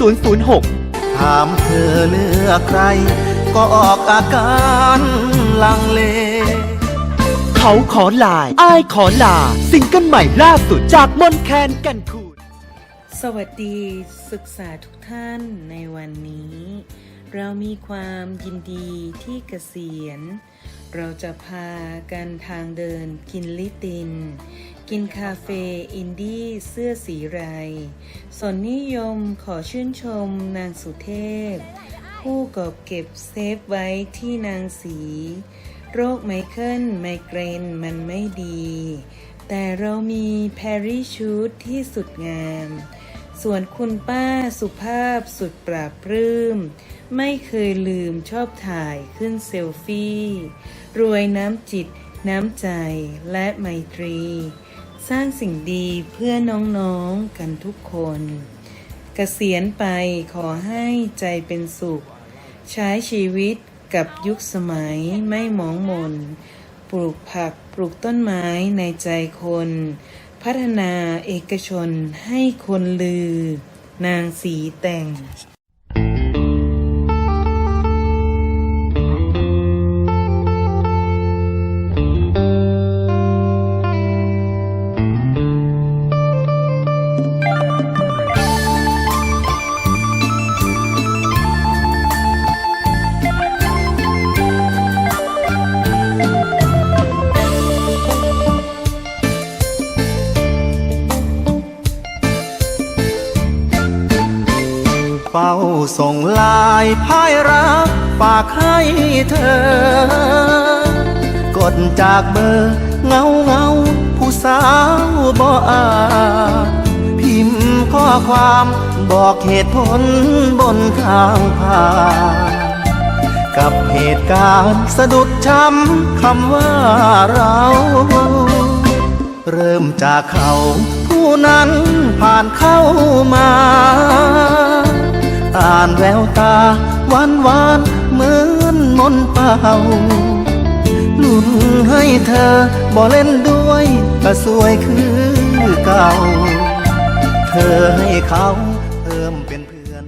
006 ถามเธอเลือกใคร ก็ออกอาการลังเล เขาขอลายอายขอลาซิงเกิลใหม่ล่าสุดจากมนแคนแกันคูนสวัสดีศึกษาทุกท่านในวันนี้ เรามีความยินดีที่เกษียณ เราจะพากันทางเดินกินลิติน กินคาเฟอินดี้เสื้อสีไรสนนิยมขอชื่นชมนางสุเทพ ผู้กอบเก็บเซฟไว้ที่นางสี โรคไมเคิลไมเกรนมันไม่ดี แต่เรามีแพรรี่ชูดที่สุดงาม ส่วนคุณป้าสุภาพสุดปราบปลื้ม ไม่เคยลืมชอบถ่ายขึ้นเซลฟี่ รวยน้ำจิต น้ำใจและไมตรี สร้างสิ่งดีเพื่อน้องๆกันทุกคนเกษียณไปขอให้ใจเป็นสุข ใช้ชีวิตกับยุคสมัยไม่หมองมน ปลูกผักปลูกต้นไม้ในใจคน พัฒนาเอกชนให้คนลือ นางสีแต่ง เฝ้าส่งลายพายรักฝากให้เธอ กดจากเบอร์เงาเงาผู้สาวบ่อาพิมพ์ข้อความบอกเหตุผลบนทางผ่านกับเหตุการณ์สะดุดช้ำคำว่าเรา เริ่มจากเขาผู้นั้นผ่านเข้ามาานแววตาหวานหวานเหมือนมนต์เป่าลุ้นให้เธอบ่เล่นด้วยก็สวยคือเก่า เธอให้เขาเพิ่มเป็นเพื่อน